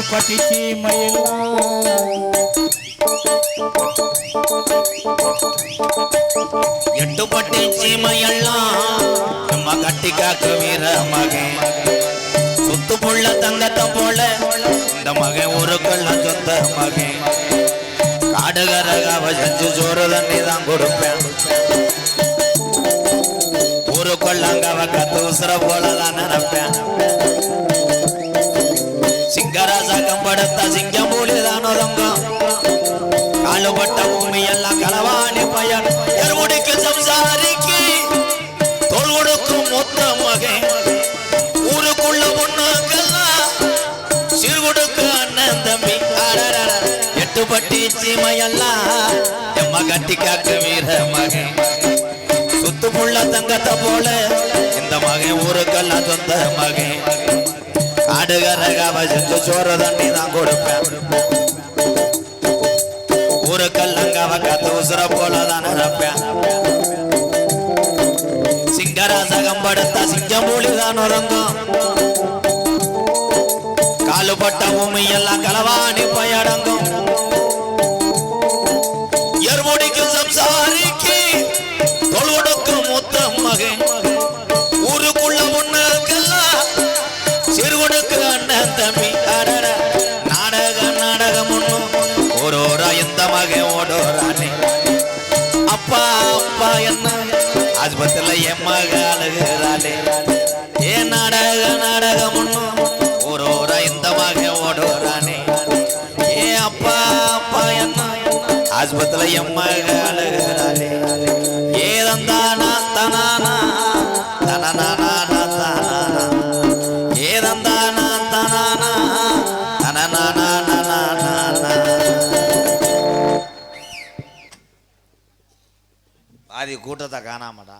எட்டு பட்டி சீமையெல்லாம் எட்டு பட்டி சீமையெல்லாம் நம்ம கட்டி காக்க வீர மகன் சொத்து புள்ள தங்கத்தை போல இந்த மகன் ஒரு கள்ள சொந்த மகன் காடுகரகாவ செஞ்சு சோறு தண்ணி தான் கொடுப்பேன். ஒரு அவ கத்து உசுர போல தான் நினைப்பேன் சிங்கராசா கம்படுத்த சிங்கம் மூலிதான் ஒதுங்கும். காலுபட்ட பூமி எல்லாம் களவாணி பையன். எருமுடிக்கு சம்சாரிக்கு தோல் கொடுக்கும் மொத்த மகன். ஊருக்குள்ள பொண்ணுங்கெல்லாம் அண்ணன் தம்பி. எட்டு பட்டி சீமையெல்லாம் எம்ம கட்டி காக்க வீர மகன். சுத்து புள்ள தங்கத்தை போல இந்த மகன் ஊருக்கெல்லாம் சொந்த மகன். அடுகரகாம செஞ்சு சோறு தண்ணி தான் கொடுப்பேன். ஒரு கல்லங்காவ காத்து உசுர போல தான் நினைப்பேன் சிங்கராசகம் படுத்த சிங்கமூலிதான் உறங்கும் காலுப்பட்ட பூமி எல்லாம் களவாணி பயடங்கும் ஆஸ்பத்திரியில என் அழுகிறாளே. ஏ நாடக நாடகம் ஒரு ஒரு இந்த மகன் ஓடுறானே. ஏ அப்பா அப்பா என்ன? ஆஸ்பத்திரியில என் பாதி கூட்டத்தை காணாமடா.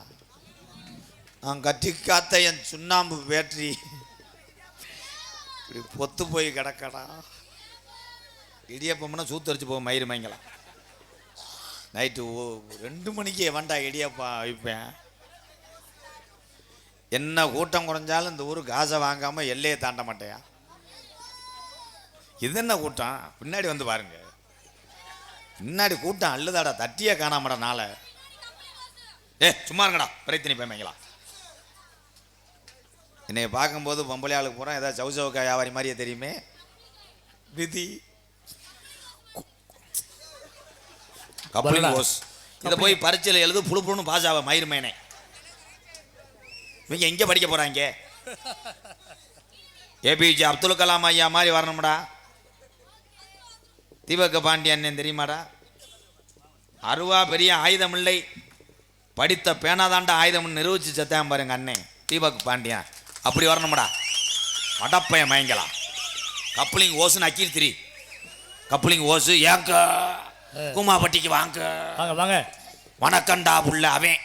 நான் கட்டி காத்த என் சுண்ணாம்பு பேட்டரி இப்படி பொத்து போய் கிடக்கடா. இடியப்பம்னா சூத்தரிச்சு போகும் மயிறு மயங்கலாம் நைட்டு ஓ ரெண்டு மணிக்கு எவன்டா இடியப்பா வைப்பேன் என்ன கூட்டம் குறைஞ்சாலும் இந்த ஊர் காசை வாங்காமல் எல்லையை தாண்ட மாட்டேயா? இது என்ன கூட்டம்? பின்னாடி வந்து பாருங்க. பின்னாடி கூட்டம் அள்ளுதாடா தட்டியே காணாமடா நாளை. ஏ சும்மா இருங்கடா. பிரயத்தனி பயமைங்களா என்னை பார்க்கும்போது பொம்பளை ஆளுக்கு போகிறோம் ஏதாவது சவுசவுக்கா வியாபாரி மாதிரியே தெரியுமே. விதி. கப்பலிங் இதை போய் பரீட்சையில் எழுது புழு புழுன்னு பாஸ் ஆக மயிர் மேனே இவங்க எங்கே படிக்க போகிறாங்க ஏபிஜே அப்துல் கலாம் ஐயா மாதிரி வரணும்டா. தீபக பாண்டியன் தெரியுமாடா? அருவா பெரிய ஆயுதம் இல்லை. படித்த பேனாதாண்ட ஆயுதம் நிரூபிச்சு செத்தான் பாருங்க அண்ணன் தீபக் பாண்டியன் அப்படி வரணும்டா. மடப்பையன் மயங்கலாம் கப்ளிங் ஓசுன்னு அக்கீர் திரி. கப்ளிங் ஓசு ஏங்க. கூமாப்பட்டிக்கு வாங்க. வாங்க வாங்க. வணக்கண்டா புள்ள அவன்.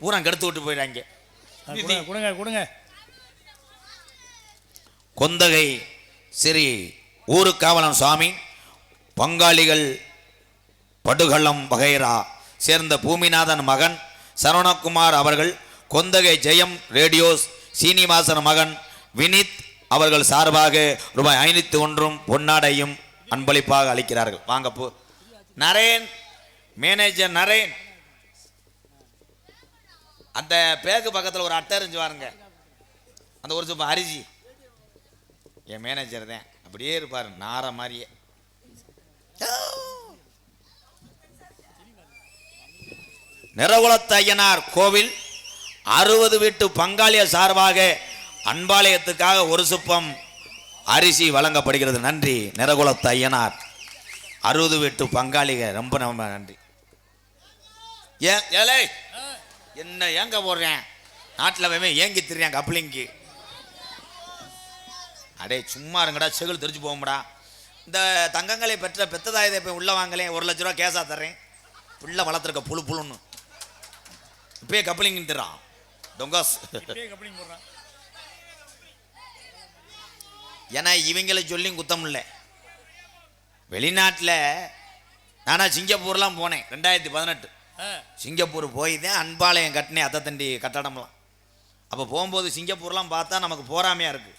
பூரா கெடுத்து விட்டு போயிடாங்க கொடுங்க கொடுங்க கொந்தகை ஸ்ரீ ஊருக்காவலம் சுவாமி பங்காளிகள் படுகளம் வகைரா சேர்ந்த பூமிநாதன் மகன் சரவணகுமார் அவர்கள் கொந்தகை ஜெயம் ரேடியோஸ் சீனிவாசன் மகன் வினித் அவர்கள் சார்பாக ரூபாய் ஐநூத்தி ஒன்றும் பொன்னாடையும் அன்பளிப்பாக அளிக்கிறார்கள். வாங்க போ. நரேன் மேனேஜர் நரேன். அந்த பேக்கு பக்கத்தில் ஒரு அட்டை இருந்துச்சு பாருங்க. அந்த ஒரு சும்மா அரிசி. என் மேனேஜர் தான். அப்படியே இருப்பார். நார மாதிரியே. நிறகுலத்தையனார் கோவில் அறுபது வீட்டு பங்காளிய சார்பாக அன்பாலயத்துக்காக ஒரு சுப்பம் அரிசி வழங்கப்படுகிறது. நன்றி நிறகுலத்து ஐயனார். அறுபது வீட்டு பங்காளிக ரொம்ப ரொம்ப நன்றி. ஏன் ஏலே என்ன ஏங்க போடுறேன் நாட்டில் வேமே ஏங்கி திரியான் கப்ளிங்கு. அடே சும்மா இருங்கடா செகுல் தெரிஞ்சு போகும்டா இந்த தங்கங்களை பெற்ற பெத்ததாயதை போய் உள்ள வாங்கலேன் ஒரு லட்ச ரூபா கேஸாக தர்றேன். பிள்ளை வளர்த்துருக்க புழு புழுன்னு. இப்பயே கப்ளிங் தரான் டொங்காஸ். ஏன்னா இவங்களை சொல்லியும் குத்தம் இல்லை. வெளிநாட்டில் நானா சிங்கப்பூர்லாம் போனேன் ரெண்டாயிரத்தி பதினெட்டு. சிங்கப்பூர் போய் தான் அன்பாளையம் கட்டினேன் அத்தை தண்டி கட்டடம்லாம். அப்போ போகும்போது சிங்கப்பூர்லாம் பார்த்தா நமக்கு போறாமையாக இருக்குது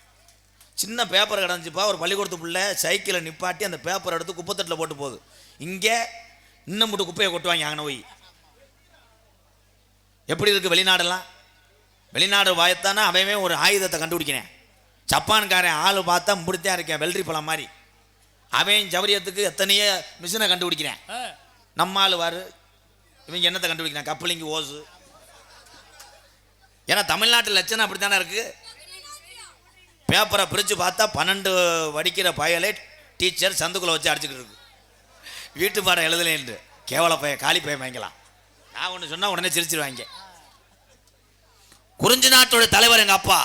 சின்ன பேப்பர் கிடந்துச்சுப்பா ஒரு பள்ளிக்கூடத்து பிள்ளை சைக்கிளை நிப்பாட்டி அந்த பேப்பர் எடுத்து குப்பத்தட்டில் போட்டு போகுது. இங்கே இன்னும் மட்டும் குப்பையை கொட்டுவாங்க அங்கே போய். எப்படி இருக்கு வெளிநாடெல்லாம்? வெளிநாடு வாயத்தானே அவன் ஒரு ஆயுதத்தை கண்டுபிடிக்கிறேன். ஜப்பான்காரன் ஆள் பார்த்தா முடித்தா இருக்கேன் வெள்ளரி பழம் மாதிரி. அவன் ஜவரியத்துக்கு எத்தனையோ மிஷினை கண்டுபிடிக்கிறேன். நம்ம ஆள் வாரு. இவங்க என்னத்தை கண்டுபிடிக்கிறான் கப்பலிங்கு ஓசு. ஏன்னா தமிழ்நாட்டு லட்சணம் அப்படி தானே இருக்கு? பேப்பரை பிரித்து பார்த்தா பன்னெண்டு வடிக்கிற பயலே டீச்சர் சந்துக்குள்ளே வச்சு அடிச்சுக்கிட்டு இருக்கு. வீட்டு பாடம் எழுதலேன்ட்டு கேவல பைய காலி பையன் வாங்கிக்கலாம். நான் ஒன்று சொன்னால் உடனே சிரிச்சிருவாங்க. குறிஞ்சி நாட்டோட தலைவர் எங்கள் அப்பா.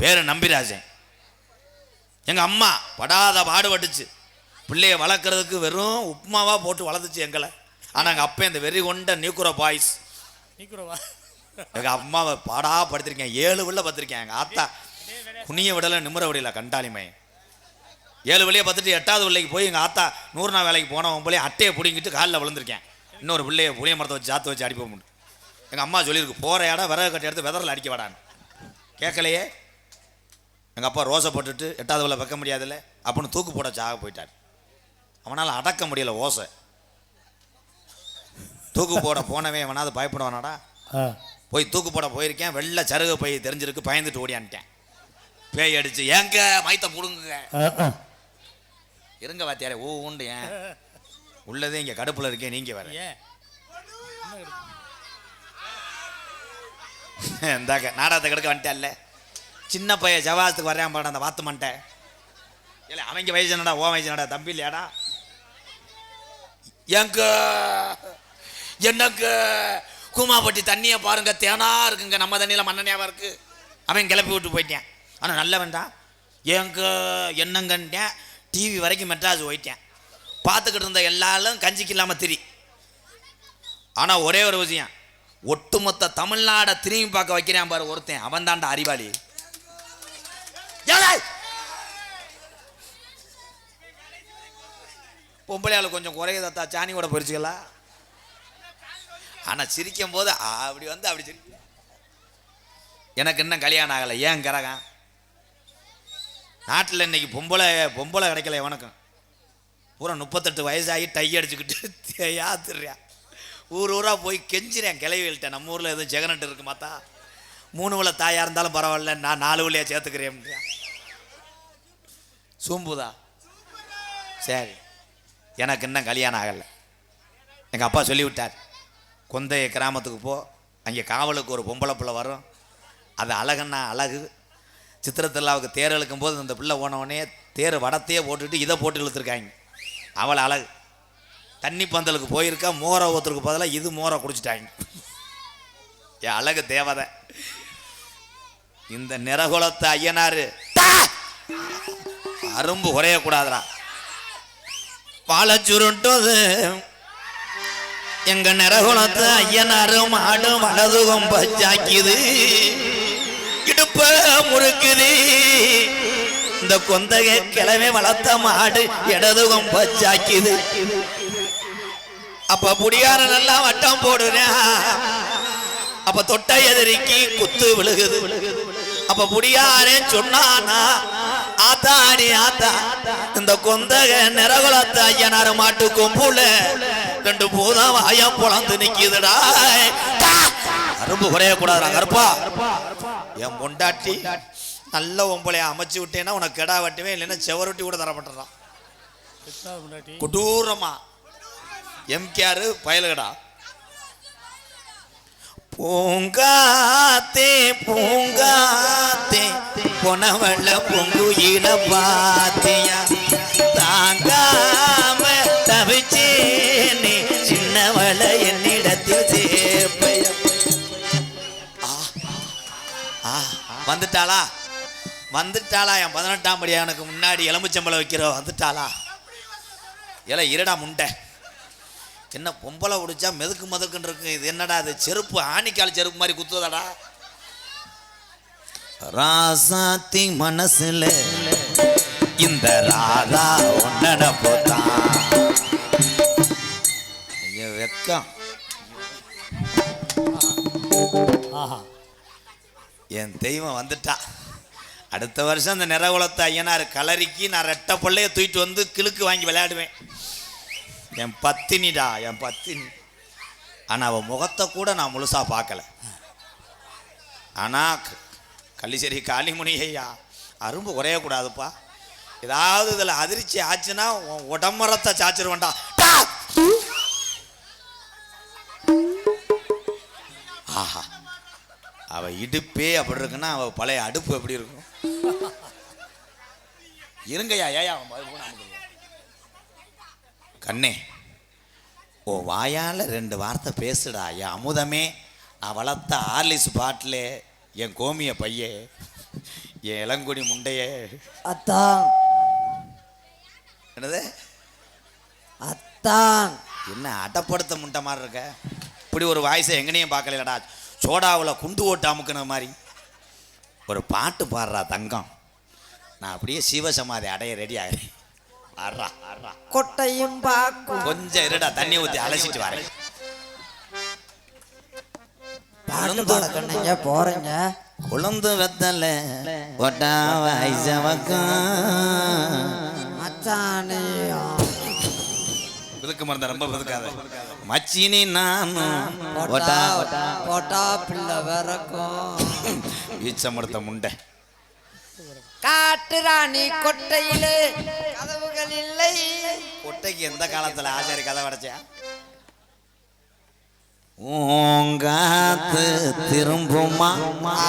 பேரு நம்பிராஜன். எங்கள் அம்மா படாத பாடுபட்டுச்சு பிள்ளைய வளர்க்குறதுக்கு வெறும் உப்புமாவாக போட்டு வளர்த்துச்சு எங்களை. ஆனால் எங்கள் அப்பா இந்த வெறி கொண்ட நியூக்குரோ பாய்ஸ். எங்கள் அம்மாவை பாடா படுத்திருக்கேன். ஏழு வில்ல பார்த்துருக்கேன் எங்கள் ஆத்தா. குனிய விடலை நிமிர விடல கண்டாலிமை ஏழு வழியை பார்த்துட்டு எட்டாவது பிள்ளைக்கு போய் எங்கள் ஆத்தா நூறு நாள் வேலைக்கு போனவன் போலே அட்டையை பிடிங்கிட்டு காலில் விழுந்திருக்கேன். இன்னொரு பிள்ளைய புளிய மரத்தை வச்சு சாத்து வச்சு அடிப்போம் எங்கள் அம்மா சொல்லியிருக்கு போகிற இடம் விறகு கட்டி எடுத்து விதரில் அடிக்க வாடான்னு. கேட்கலையே. எங்கள் அப்பா ரோசை போட்டுட்டு எட்டாவது வேலை வைக்க முடியாதுல்ல அப்படின்னு தூக்கு போட சாக போயிட்டார். அவனால் அடக்க முடியல ஓசை. தூக்கு போட போனவன் அவனாவது பயப்படுவானாடா? போய் தூக்கு போட போயிருக்கேன் வெள்ளை சருகு போய் தெரிஞ்சிருக்கு பயந்துட்டு ஓடியான்ட்டேன் பேய் அடிச்சு ஏங்க மைத்த புடுங்குங்க. இருங்க வாத்தியாரே ஊ உண்டு ஏன்? உள்ளதே இங்கே கடுப்பில் இருக்கேன் நீங்கள் இருக்கு? இந்தாக்க நாடகத்தை கிடக்க வந்துட்டேன்ல. சின்ன பையன் ஜவாசத்துக்கு வரையான் பாட அந்த வாத்து மண்டை இல்லை அவங்க வயசு என்னடா ஓ வயசு என்னடா தம்பி இல்லையாடா? எங்க? என்னங்க? கூமாப்பட்டி தண்ணியை பாருங்க தேனா இருக்குங்க நம்ம தண்ணியில் மண்ணெண்ணியாவா இருக்கு. அவன் கிளப்பி விட்டு போயிட்டேன். ஆனால் நல்லவன்டா. எங்க? என்னங்கன்ட்டேன். டிவி வரைக்கும் மெட்ராஸ் போயிட்டேன். பார்த்துக்கிட்டு இருந்த எல்லாரும் கஞ்சிக்கு இல்லாமல் திரி. ஆனால் ஒரே ஒரு விஷயம். ஒட்டுமொத்த தமிழ்நாடை திரும்பி பார்க்க வைக்கிறான் பாரு ஒருத்தன். அவன் தான்டா அறிவாளி பொம்பளையால் கொஞ்சம் குறையுதாத்தா சாணி கூட பொறிச்சுக்கலாம் ஆனால் சிரிக்கும் போது அப்படி வந்து அப்படி சிரி. எனக்கு இன்னும் கல்யாணம் ஆகலை. ஏன் கரகம்? நாட்டில் இன்னைக்கு பொம்பளை பொம்பளை கிடைக்கல உனக்கும். பூரா முப்பத்தெட்டு வயசாகி டை அடிச்சுக்கிட்டு தேயாத்துறியா ஊர் ஊராக போய் கெஞ்சிறேன் கிளவிகள்கிட்ட நம்ம ஊரில் எதுவும் ஜெகனட்டு இருக்கு மாத்தா. மூணு உள்ள தாயாக இருந்தாலும் பரவாயில்ல நான் நாலு உள்ளையா சேர்த்துக்கிறேன். சூம்புதா? சரி. எனக்கு இன்னும் கல்யாணம் ஆகலை. எங்கள் அப்பா சொல்லிவிட்டார் கொந்தைய கிராமத்துக்கு போ. அங்கே காவலுக்கு ஒரு பொம்பளை பிள்ளை வரும். அது அழகுன்னா அழகு. சித்திர திருவிழாவுக்கு தேர் இழுக்கும் போது இந்த பிள்ளை போனவொடனே தேர் வடத்தையே போட்டுட்டு இதை போட்டு இழுத்துருக்காங்க. அவளை அழகு. தண்ணி பந்தலுக்கு போயிருக்கா மோரை ஒருத்தருக்கு பதிலாக இது மோரை குடிச்சிட்டாங்க. என் அழகு தேவதை. இந்த நிறகுலத்தை ஐயனாரு அரும்பு குறையக்கூடாதுடா வாழ சுருட்டது எங்க நிறகுலத்து ஐயனாரு மாடு வலதுகம் பச்சாக்கிது இடுப்ப முறுக்குது. இந்த கொந்தகை கிழமை வளர்த்த மாடு இடதுகம் பச்சாக்கிது அப்ப புடியார நல்லா வட்டம் போடுறேன் அப்ப தொட்ட எதிரிக்கு குத்து விழுகுது. அப்ப புடியாரே சொன்னானா ஆத்தாடி ஆத்தா. இந்த கொந்தக நிறகுலத்த ஐயனார் மாட்டு கொம்புல ரெண்டு பூதம் வாயம் புலந்து நிக்குதுடா. அரும்பு குறையக்கூடாதுடா கருப்பா என் பொண்டாட்டி நல்ல ஒம்பளைய அமைச்சு விட்டேன்னா உனக்கு கெடா வெட்டுவேன் இல்லைன்னா செவரொட்டி கூட தரப்பட்டுறான். கொடூரமா. எம்கேஆர் பயலுகடா. பூங்காத்தே பூங்காத்தே பொனவள்ள பொங்குயில பாத்தியா. தாங்காம தவிச்சேனே சின்னவள என்னிடத்தில் சேப்பையா ஆ, ஆ, வந்துட்டாளா? வந்துட்டாளா? என் பதினெட்டாம் படி எனக்கு முன்னாடி எலும்புச்சம்பளம் வைக்கிற வந்துட்டாளா? ஏல இருடா முண்டை. என்ன பொம்பளை உடிச்சா மெதுக்கு மதுக்குன்னு இருக்கு. இது என்னடா அது செருப்பு ஆணிக்கால் செருப்பு மாதிரி குத்துவதாடா. ராசாத்தி மனசுல இந்த ராதா ஒன்னட போத்தான் ஐயோ வெக்கம். என் தெய்வம் வந்துட்டா. அடுத்த வருஷம் அந்த நிறகுலத்தை ஐயனார் கலரிக்கு நான் ரெட்டை பிள்ளைய தூக்கிட்டு வந்து கிழுக்கு வாங்கி விளையாடுவேன். என் பத்தினிடா என் பத்தினி. ஆனால் அவன் முகத்தை கூட நான் முழுசாக பார்க்கல. ஆனால் கள்ளிச்சேரி காளிமுனி ஐயா அரும்பு குறையக்கூடாதுப்பா. ஏதாவது இதில் அதிர்ச்சி ஆச்சுன்னா உடம்பரத்தை சாச்சிருவேன்டா! ஆஹா. அவ இடுப்பே அப்படி இருக்குன்னா அவ பழைய அடுப்பு எப்படி இருக்கும்? இருங்கய்யா ஏயா அவன். கண்ணே ஓ வாயால ரெண்டு வார்த்தை பேசுடா என் அமுதமே. நான் வளர்த்த ஆர்லிஸ் பாட்டில் என் கோமிய பையே என் இளங்குடி முண்டையே. அத்தான். என்னது? அத்தான். என்ன அடப்படுத்த முட்டை மாதிரி இருக்க? இப்படி ஒரு வாய்ஸை எங்கனையும் பார்க்கலடா சோடாவில் குண்டு ஓட்டு அமுக்குன மாதிரி. ஒரு பாட்டு பாடுறா தங்கம். நான் அப்படியே சிவசமாதி அடைய ரெடி ஆகிறேன். ஆடுறா ஆடுறா கொட்டையும் பாக்கும். கொஞ்சம் இருடா தண்ணி ஊற்றி அலசிட்டு வரேன். போறீங்க. குழந்து வெத்தல ஒட்டா வாய்ஸவக்கம் மச்சானியும் புதுக்கு மருந்த ரொம்ப புதுக்காத. மச்சினி நானும் போட்டா போட்டா பிள்ளை விறக்கும் ஈச்சமடுத்த முண்டை. காட்டுராணி கொட்டையிலே கதவுகள் இல்லை. கொட்டைக்கு எந்த காலத்துல ஆச்சாரி கதை வடைச்சா ஊங்காத்து திரும்புமா?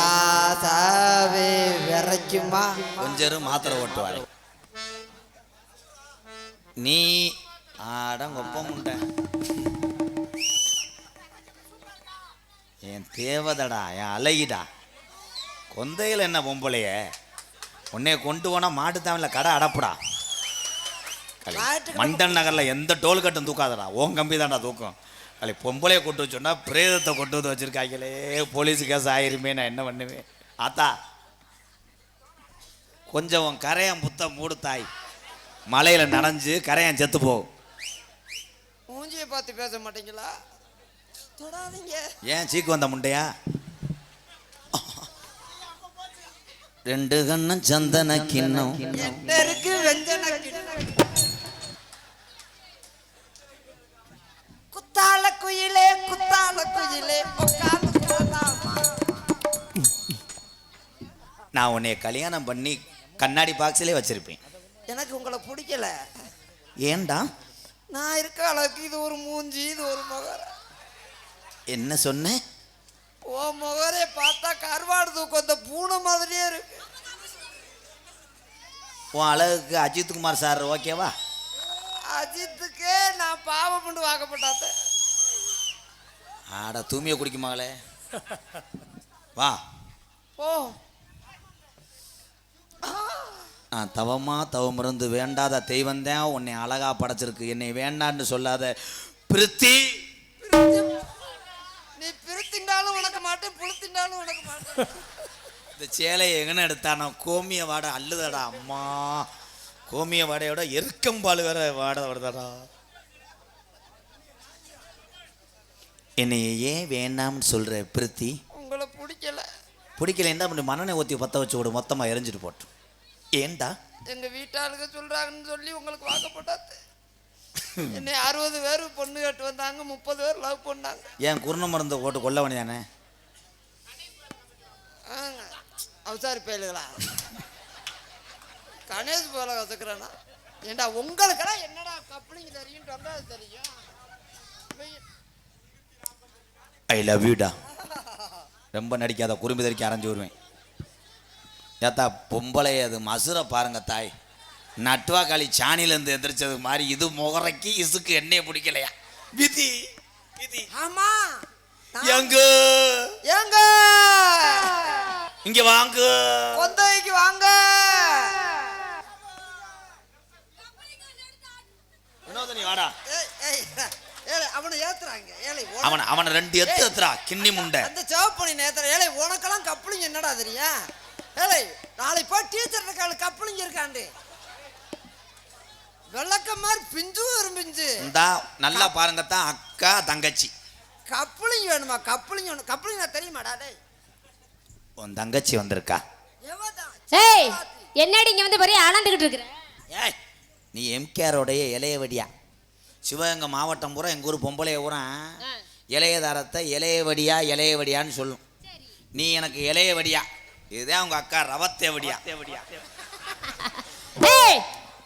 ஆசாவே விரைக்குமா? கொஞ்சம் மாத்திரை ஓட்டுவாரு. நீ ஆடங்கொப்ப முண்டை என் தேவதடா என் அழகிடா. கொந்தையில் என்ன பொம்பளைய? உன்னைய கொண்டு போனா மாட்டுத்தாமில் கடை அடப்புடா. மண்டன் நகர்ல எந்த டோல் கட்டும் தூக்காதடா. ஓன் கம்பி தான்டா தூக்கும். களி பொம்பளைய கொண்டு வச்சோன்னா பிரேதத்தை கொண்டு வந்து வச்சிருக்காங்களே. போலீஸ் கேஸ் ஆயிருமே நான் என்ன பண்ணுவேன்? ஆத்தா கொஞ்சம் கரையான் புத்த மூடு தாய். மலையில நனைஞ்சு கரையான் செத்து போகும் பார்த்து பேச மாட்டீங்களா? தொடாதீங்க. ஏன் சீக்கு வந்த முண்டையா? ரெண்டு கண்ணம் சந்தன கிண்ணம். வெஞ்சன குத்தால குயிலே குத்தால குயிலே நான் உன்னைய கல்யாணம் பண்ணி கண்ணாடி பாக்ஸ்லேயே வச்சிருப்பேன். எனக்கு உங்களை பிடிக்கல. ஏன்டா? நான் இருக்க அளவுக்கு இது ஒரு மூஞ்சி இது ஒரு முகர. என்ன சொன்னேன் ஓ முகரை பார்த்தா கருவாடு தூக்கம் அந்த பூனை மாதிரியே இருக்கு. உன் அழகுக்கு அஜித் குமார் சார் ஓகேவா? அஜித்துக்கே நான் பாவம் பண்ணி வாக்கப்பட்டாத்த. ஆட தூமியை குடிக்க மகளே. வா. ஓ நான் தவமா தவம் இருந்து வேண்டாத தெய்வந்தேன் உன்னை அழகா படைச்சிருக்கு. என்னை வேண்டான்னு சொல்லாத பிரித்தி. நீ பிரித்திண்டாலும் உனக்கு மாட்டேன் புளுத்திண்டாலும் உனக்கு மாட்டேன். இந்த சேலையை எங்கன்னு எடுத்தானோ கோமிய வாடை அள்ளுதடா அம்மா. கோமிய வாடையோட எருக்கம்பால் வேற வாட வருதடா. என்னை ஏன் வேண்டாம்னு சொல்ற பிரித்தி? உங்களை பிடிக்கல. பிடிக்கல என்ன பண்ணி மண்ணெண்ணை ஊற்றி பற்ற வச்சு விடு மொத்தமாக எரிஞ்சிட்டு போட்டோம் ஏன்டா எங்க வீட்டாளுங்க சொல்றாங்கன்னு சொல்லி உங்களுக்கு வாக்கப்பட்டாத்து என்னை அறுபது பேர் பொண்ணு கேட்டு வந்தாங்க முப்பது பேர் லவ் பண்ணாங்க. ஏன் குருண மருந்து போட்டு கொல்ல வேண்டியதானே? ஆங்க. அவசாரி பயலுகளா? கணேஷ் போல கத்துக்கிறேன்னா ஏண்டா உங்களுக்கெல்லாம் என்னடா கப்ளிங் தெரியும் அது தெரியும்? ஐ லவ் யூடா ரொம்ப நடிக்காத குறும்பி தறிக்க அரைஞ்சு வருவேன் ஏத்தா பொம்பளை அது மசுரை பாருங்க தாய். நட்டுவா காளி சாணியிலேருந்து எந்திரிச்சது மாதிரி இது முகரைக்கு இசுக்கு எண்ணெயை பிடிக்கலையா? விதி விதி. ஆமா. எங்க? ஏங்க இங்க வாங்க. கொந்தைக்கு வாங்க. வினோதனி வாடா. அவனை ஏத்துறாங்க. ஏழை அவனை அவனை ரெண்டு எத்து எத்துறா கிண்ணி முண்டை. அந்த சிவப்பணி நேத்திர ஏழை உனக்கெல்லாம் கப்ளிங் என்னடா தெரியும்? ஏழை நாளைக்கு போய் டீச்சர் இருக்காள் கப்ளிங் இருக்காண்டு. வெள்ளக்க மாதிரி பிஞ்சும் இரும்பிஞ்சு இந்தா நல்லா பாருங்க தான் அக்கா தங்கச்சி. கப்ளிங் வேணுமா? கப்ளிங் வேணும். கப்ளிங் நான் தெரியுமாடா டேய்? உன் தங்கச்சி வந்திருக்கா. எவதான்? ஏய் என்னடி இங்க வந்து பெரிய அளந்துகிட்டு இருக்கிற? ஏய் நீ எம்கேரோடைய இளையவடியா சிவகங்கை மாவட்டம் பூரா எங்கள் ஊர் பொம்பளைய பூரா. இளையதாரத்தை இளையவடியா இளையவடியான்னு சொல்லும். நீ எனக்கு இளையவடியா இதுதான் உங்க அக்கா ரவத்தேவடியா. ஏய்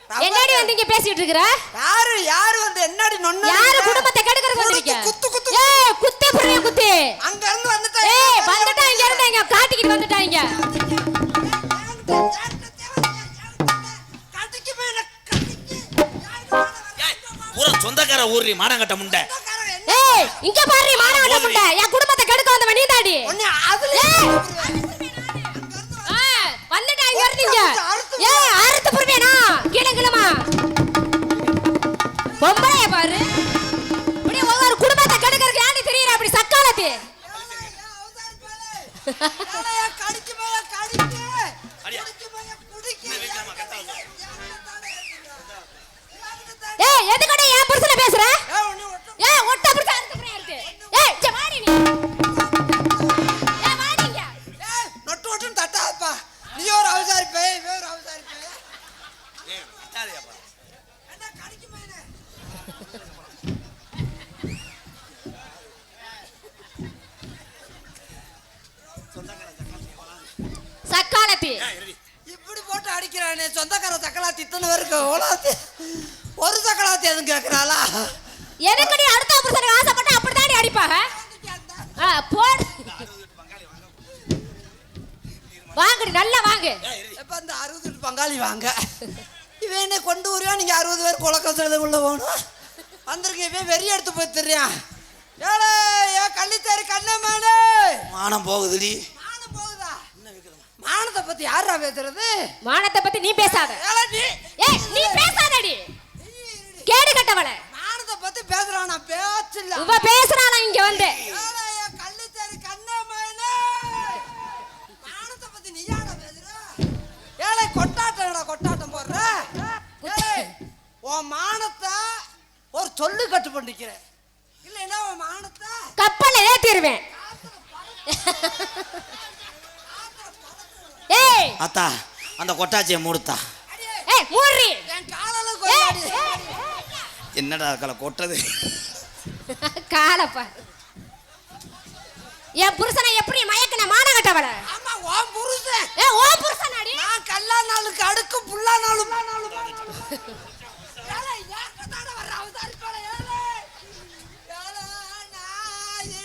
என்னடி வந்து இங்க பேசிட்டு இருக்கிற? யாரு யாரு வந்து என்னடி நொன்னு யாரு குடும்பத்தை கெடுக்கறதுக்கு வந்திருக்க? குத்து குத்து. ஏய் குத்தே புரிய குத்து. அங்க இருந்து வந்துட்டா ஏய் வந்துட்டா இங்க இருந்து இங்க. காட்டிக்கிட்டு வந்துட்டாங்க பூரா சொந்தக்கார ஊர்ரி மானங்கட்ட முண்டை. ஏய் இங்க பாரு மானவட்ட முண்டை. என் குடும்பத்தை கெடுக்க வந்தவன் நீதாடி. உன்னை அதுல ஆ, இங்க ஏய் அறுத்து புரிவேனா கீழே கிளமா பொம்பளைய பாரு. அப்படியே ஒவ்வொரு குடும்பத்தை கெடுக்கறதுக்கு யாரு தெரியற? அப்படி சக்காலத்தி. வாங்கடி நல்லா வாங்கு. எப்ப அந்த அறுபது பங்காளி வாங்க. இவன் என்ன கொண்டு வருவான்? நீங்க அறுபது பேர் குலக்கசம் உள்ள போகணும். வந்திருக்க இவன் வெறி எடுத்து போய் தெரியான். ஏழை ஏ கள்ளித்தேரி கண்ணம்மானே மானம் போகுதுடி. மானம் போகுதா? மானத்தை பத்தி யாரா பேசுறது? மானத்தை பத்தி நீ பேசாத. ஏய் நீ பேசாதடி. கேடு கட்டவள. மானத்தை பத்தி பேசுறான்? நான் பேச்சில்ல இவ பேசுறானா இங்க வந்து? கொட்டாட்டம்டா கொட்டாட்டம் போடுற உன் மானத்தை ஒரு சொல்லு கட்டு பண்ணிக்கிறேன் இல்லைன்னா உன் மானத்தை கப்பல்ல ஏத்திடுவேன் ஏய் அத்தா அந்த கொட்டாச்சியை மூடுத்தா ஏய் மூடி என் காலால கொட்டாடி என்னடா கலை கொட்டது காலப்பா என் புருஷனை எப்படி மயக்கின மானம் கட்டவள ஆமா உன் புருஷன். ஏ ஓ புருஷனாடி நான் கல்லா நாளுக்கு அடுக்கு புல்லா நாளும் ஏழை, ஏக்கத்தாட வர்ற அவதாரி போல, ஏழை. ஏழை, நான்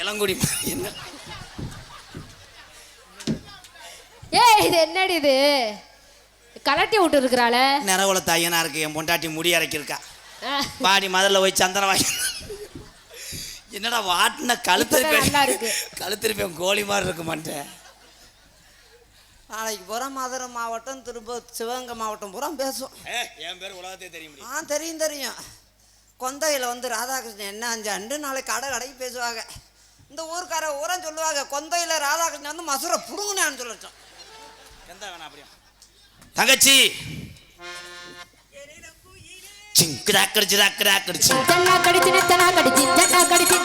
இளங்குடி என்ன? ஏய் இது என்னடி இது? கலட்டி விட்டு இருக்கிறாள நிறவுல தையனா இருக்கு என் பொண்டாட்டி முடி அரைக்கிருக்கா. பாடி முதல்ல போய் சந்தனம் வாங்கி என்னடா வாட்டின கழுத்திருப்பேன். நல்லா இருக்கு. கழுத்திருப்பேன் கோழி மாதிரி இருக்க மாட்டேன் நாளைக்கு பூரா மதுரை மாவட்டம் திரும்ப சிவகங்கை மாவட்டம் பூரா பேசும் என் பேர் உலகத்தையே தெரிய முடியும் ஆ தெரியும் தெரியும். கொந்தையில் வந்து ராதாகிருஷ்ணன் என்ன அஞ்சாண்டு நாளைக்கு கடை கடைக்கு பேசுவாங்க. இந்த ஊர்க்கார ஊரா சொல்லுவாங்க கொந்தையில் ராதாகிருஷ்ணன் வந்து மசுரை புடுங்கினான்னு சொல்லட்டும் எந்த வேணா அப்படியா தங்கச்சி! சிங்கடா கடிச்சுடா கடா கடிச்சு கடிச்சு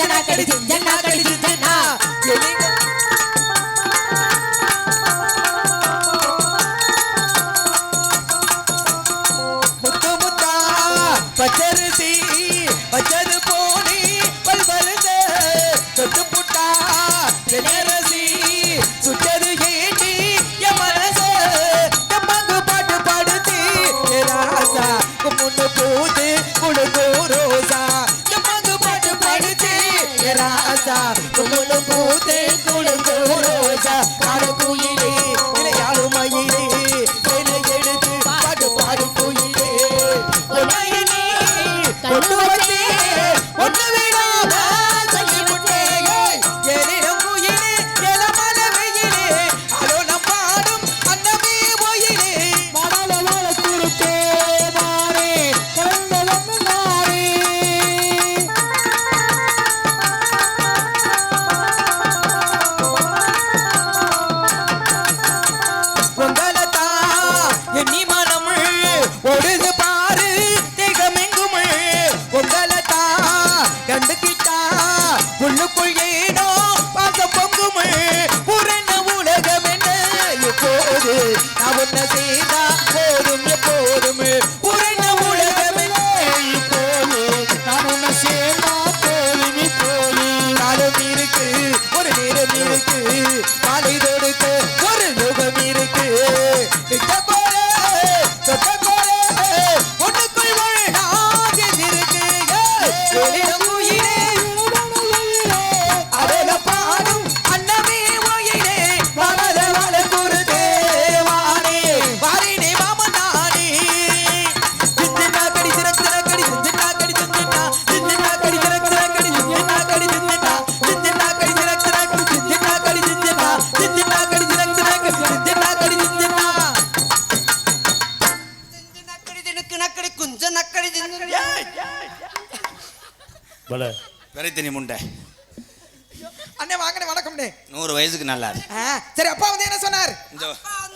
கடிச்சு கடிச்சு ஜன்னா கடிச்சு ஜன்னா. முத்து முத்தா பச்சரிசி பச்சது போனி பல்வருத புட்டா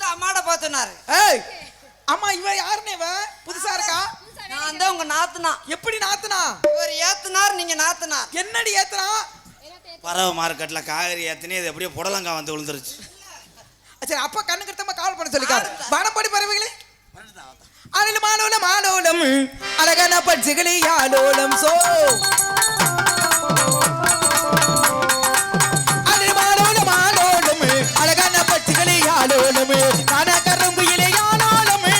வந்து அம்மாட பாத்துனாரு ஏய் அம்மா இவ யாருன்னு இவ? புதுசா இருக்கா? நான் வந்து உங்க நாத்துனா. எப்படி நாத்துனா? இவர் ஏத்துனார் நீங்க நாத்துனா. என்னடி ஏத்துனா பறவை மார்க்கெட்ல காய்கறி ஏத்துனே இது எப்படியோ புடலங்காய் வந்து விழுந்துருச்சு. சரி அப்பா கண்ணு கிட்டமா கால் பண்ண சொல்லிக்காரு வனப்படி பறவைகளே. அதில் மாலோலம் ஆலோலம் அழகான பட்சிகளே ஆலோலம் சோ. ஆளோடுமே கனகருங்குயிலே ஆனாலுமே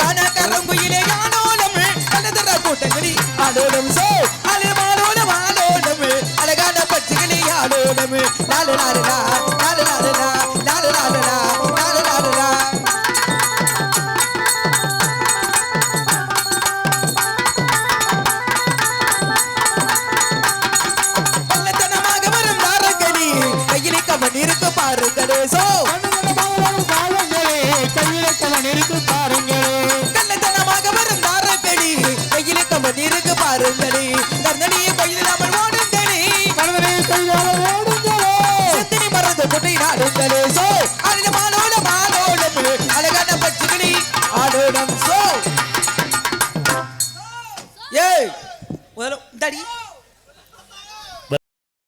கனகருங்குயிலே ஆனாலுமே கனதர கூட்டங்களி ஆளோடும் சோ அலிமாலோடும் ஆளோடுமே அழகான பச்சைகளி ஆளோடுமே நாலு நாலு நாலு